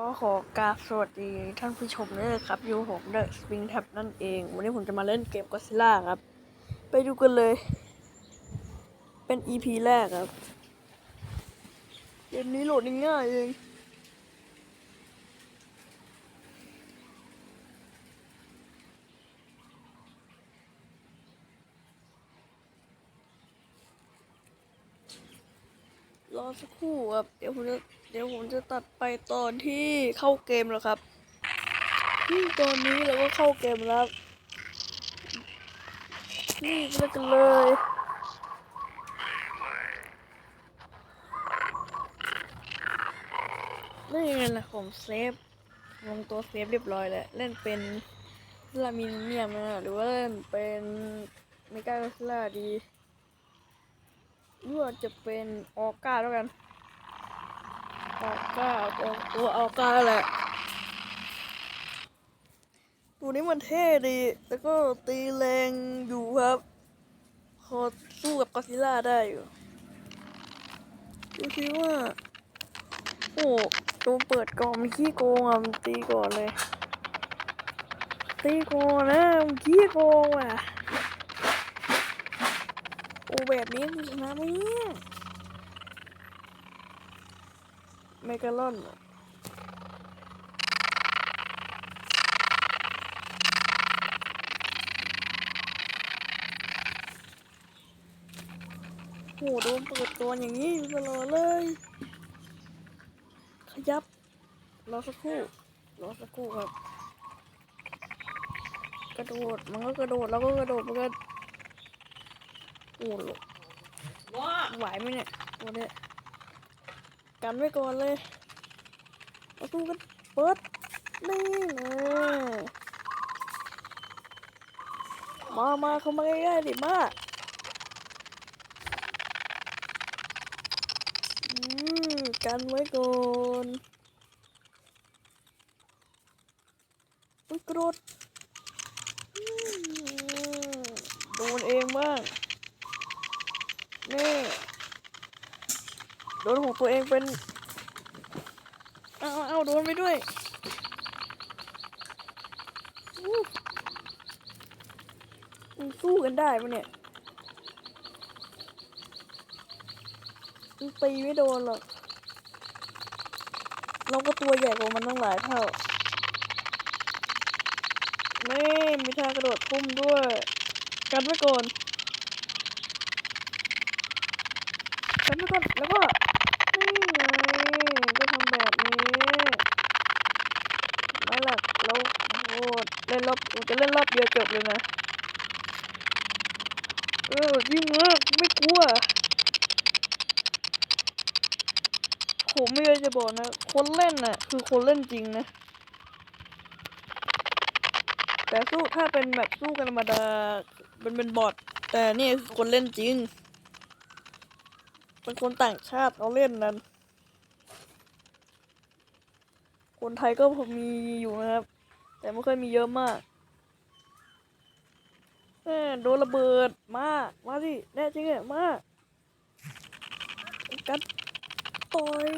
ก็ขอกราบสวัสดีท่านผู้ชมด้วยนะครับอยู่ผมเดอะสปริงแท็บนั่นเอง วันนี้ผมจะมาเล่นเกมก็ซิล่าครับ ไปดูกันเลย เป็น EP แรกครับ เกมนี้โหลดง่ายเอง รอสักครู่ครับเดี๋ยวผมจะเดี๋ยวผมจะตัดไปตอนที่เข้าเกมแล้วครับนี่ตอนนี้เราก็เข้าเกมแล้วนี่ไปกันเลยนี่ไงล่ะผมเซฟลงตัวเซฟเรียบร้อยแล้วเล่นเป็นลามินเนียมนะหรือว่าเล่นเป็นเมกาสลาดี หรือว่าจะเป็นออก้าแล้วกันออก้าตัวออก้าแหละตัวนี้มันเท่ดี แล้วก็ตีแรงอยู่ครับ พอสู้กับกอซิล่าได้อยู่ดูคิดว่า โอ้ตัวเปิดกองมันขี้โกงอะมันตีก่อนเลย ตีก่อนนะมันขี้โกงอะ แบบนี้ชนะไหมเนี่ยเมกาลอนอะโหโดนเปิดตัวอย่างนี้ตลอดเลย ขยับ รอสักครู่ รอสักครู่ครับ กระโดด มันก็กระโดด แล้วก็กระโดด มันก็ อ้โหไหวไหมเนี่ยตัวเนี้ยกันไว้ก่อนเลยเอาตู้กันเปิดนี่นะมามาเข้ามาใกล้ๆดิมาอืมกันไว้ก่อนอุ้ยกระโดดอืมโดนเองบ้าง นี่ โดนของตัวเองเป็น เอาเอาโดนไปด้วยมันสู้กันได้ปะเนี่ยมันตีไม่โดนหรอก เราก็ตัวใหญ่กว่ามันตั้งหลายเท่านี่มีท่ากระโดดพุ่มด้วย กันไว้ก่อน กันไว้ก่อนแล้วก็นี่ไงก็ทำแบบนี้นั่นแหละเราโหดเล่นรอบจะเล่นรอบเดียวจบเลยนะเออยิ่งมากไม่กลัวผมไม่เคยจะบอกนะ คนเล่นน่ะ คือคนเล่นจริงนะ แต่สู้ถ้าเป็นแบบสู้กันธรรมดาเป็นเป็นบอทแต่นี่คือคนเล่นจริง เป็นคนต่างชาติเขาเล่นนั้น คนไทยก็มีอยู่นะครับ แต่ไม่ค่อยมีเยอะมากแม่โดนระเบิดมา มาสิแน่จริงอมากัดต่อย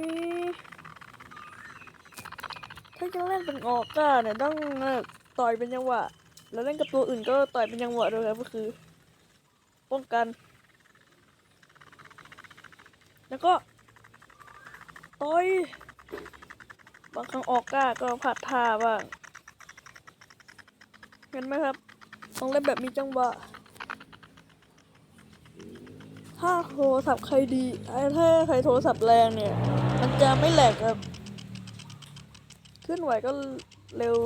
ถ้าจะเล่นเป็นออกก้าเนี่ยต้องต่อยเป็นจังหวะ แล้วเล่นกับตัวอื่นก็ต่อยเป็นจังหวะด้วยครับก็คือ ป้องกัน แล้วก็ต่อยบางครั้งออกก้าก็ผัดท่าบ้างเห็นไหมครับต้องเล่นแบบมีจังหวะถ้าโทรศัพท์ใครดีถ้าใครโทรศัพท์แรงเนี่ย มันจะไม่แหลกครับเคลื่อนไหวก็เร็ว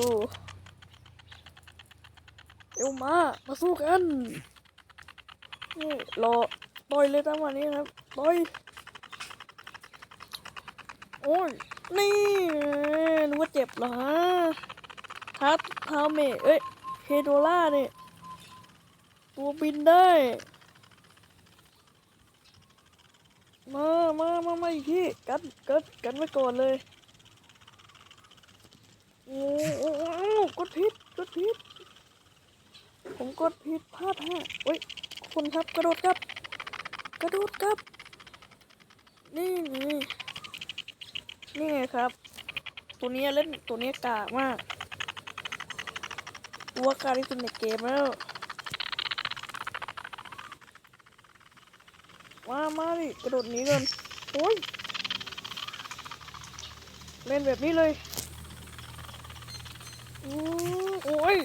เร็วมา มาสู้กันนี่รอต่อยเลยตั้งวันนี้ครับต่อย โอ้ย นี่นึกว่าเจ็บเหรอฮะทับทาเมเอ้ยเฮโดล่าเนี่ย ตัวบินได้ มามามามาอีกทีกันกันกันไว้ก่อนเลย โอ้โอ้กดผิดกดผิดผมกดผิดพลาดฮะโอ้ย คุณครับ กระโดดครับ กระโดดครับ นี่นี่ นี่ไงครับ ตัวนี้เล่นตัวนี้กากมากตัวากาที่สุดในเกมแล้วมามาดิกระโดดหนีก่อนโอ้ยเล่นแบบนี้เลยอู้โอ้ย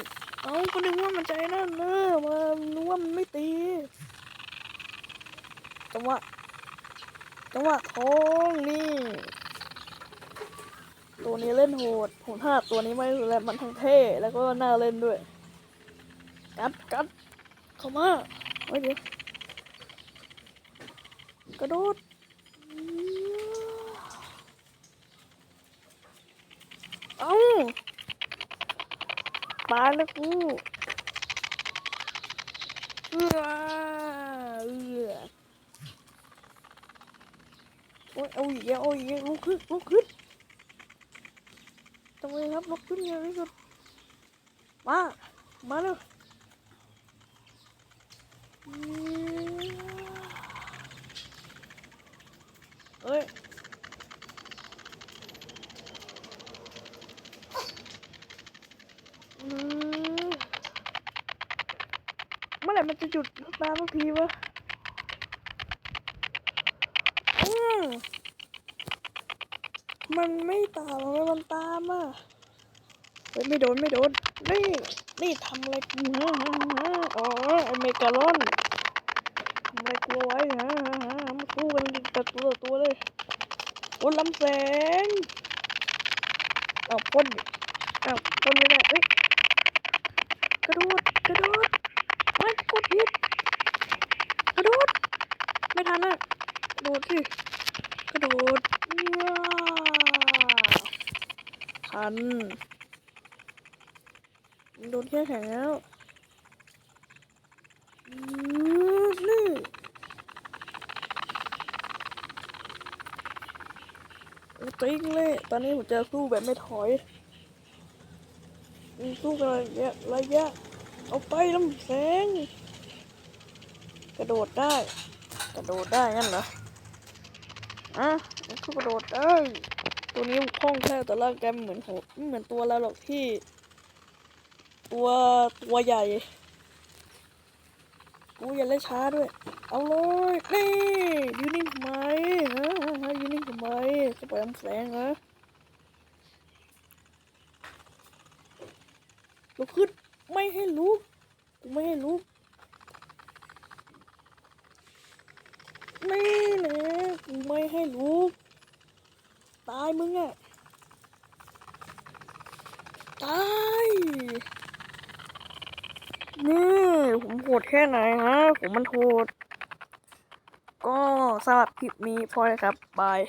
เอาก็นึกว่ามันใจนั่นเนอะมานึกว่ามันไม่ตีจังหวะจังหวะทองนี่ ตัวนี้เล่นโหดโหดห้าตัวนี้ไม่รู้แหละมันทั้งเท่แล้วก็น่าเล่นด้วย กัดกัดเข้ามาเฮ้ยเดี๋ยวกระโดดเอ้าตายแล้วกูเออเออโอ้ยเอาอีกแล้วเอาอีกแล้วลุกขึ้นลุกขึ้นำไมครับลุกขึ้นอย่างนี้สุดมา มาเลยเอ้ยเมื่อไหร่มันจะหยุดตามสักทีวะอืม มันไม่ตามทำไมมันตามอะเฮ้ยไม่โดนไม่โดนนี่นี่ทำอะไรกูฮะอ๋อไอเมกาลอนทำอะไรกลัวไว้ฮะฮะฮะมาสู้กันแต่ตัวตัวเลยโอ้ลำแสงเอาพ่นเอาพ่นไม่ได้เอ้ยกระโดดกระโดดไม่กดผิดกระโดดไม่ทันอะกระโดดสิกระโดด ทันโดนแค่แข็งแล้วนี่ติ๊งเลย ตอนนี้ผมจะสู้แบบไม่ถอยสู้กันระยะระยะ เอาไปลำแสง กระโดดได้ กระโดดได้งั้นเหรอ อะมันคือกระโดดได้ ตัวนี้คล่องแคล่วแต่ร่างกายมันเหมือนหดไม่เหมือนตัวเราหรอกที่ ตัวตัวใหญ่ กูอย่าเล่นช้าด้วย เอาเลยนี่ยืนนิ่งทำไมฮะฮะยืนนิ่งทำไมจะปล่อยลำแสงเหรอลุกขึ้นไม่ให้ลุกกูไม่ให้ลุกนี่แหละกูไม่ให้ลุกายมึงอะตายนี่ผมโหดแค่ไหนฮะ ผมมันโหด ก็สำหรับคลิปนี้พอเลยครับ บาย